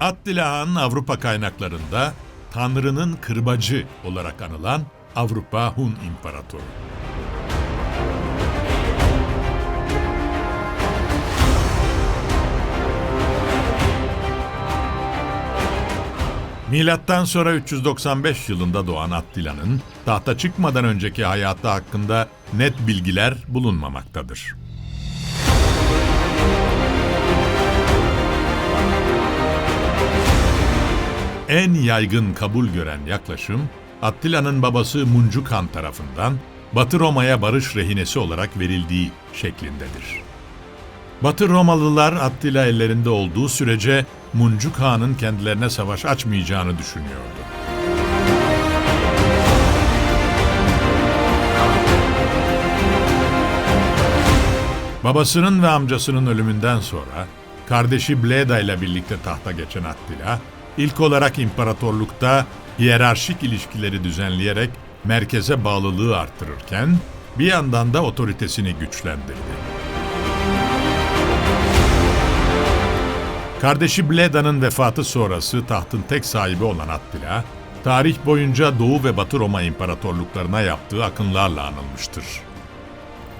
Attila Han Avrupa kaynaklarında Tanrı'nın kırbacı olarak anılan Avrupa Hun İmparatoru. Milattan sonra 395 yılında doğan Attila'nın tahta çıkmadan önceki hayatı hakkında net bilgiler bulunmamaktadır. En yaygın kabul gören yaklaşım, Attila'nın babası Muncuk Han tarafından Batı Roma'ya barış rehinesi olarak verildiği şeklindedir. Batı Romalılar Attila ellerinde olduğu sürece Muncuk Han'ın kendilerine savaş açmayacağını düşünüyordu. Babasının ve amcasının ölümünden sonra kardeşi Bleda ile birlikte tahta geçen Attila, ilk olarak imparatorlukta hiyerarşik ilişkileri düzenleyerek merkeze bağlılığı arttırırken bir yandan da otoritesini güçlendirdi. Kardeşi Bleda'nın vefatı sonrası tahtın tek sahibi olan Attila, tarih boyunca Doğu ve Batı Roma imparatorluklarına yaptığı akınlarla anılmıştır.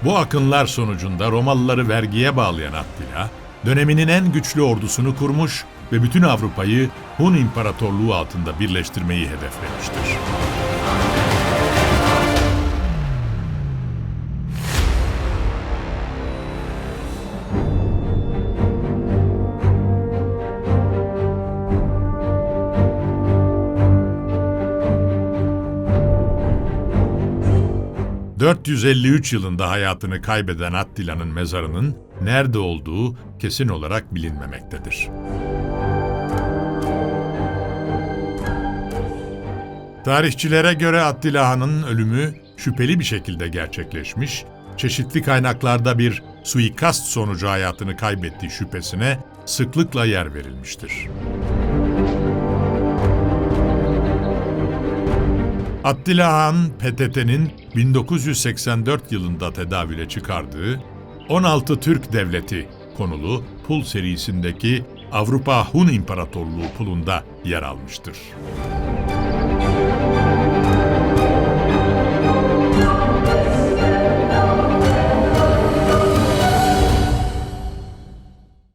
Bu akınlar sonucunda Romalıları vergiye bağlayan Attila, döneminin en güçlü ordusunu kurmuş ve bütün Avrupa'yı Hun İmparatorluğu altında birleştirmeyi hedeflemiştir. ...453 yılında hayatını kaybeden Attila'nın mezarının nerede olduğu kesin olarak bilinmemektedir. Tarihçilere göre Attila Han'ın ölümü şüpheli bir şekilde gerçekleşmiş, çeşitli kaynaklarda bir suikast sonucu hayatını kaybettiği şüphesine sıklıkla yer verilmiştir. Attila Han, PTT'nin 1984 yılında tedavüle çıkardığı 16 Türk Devleti konulu pul serisindeki Avrupa Hun İmparatorluğu pulunda yer almıştır.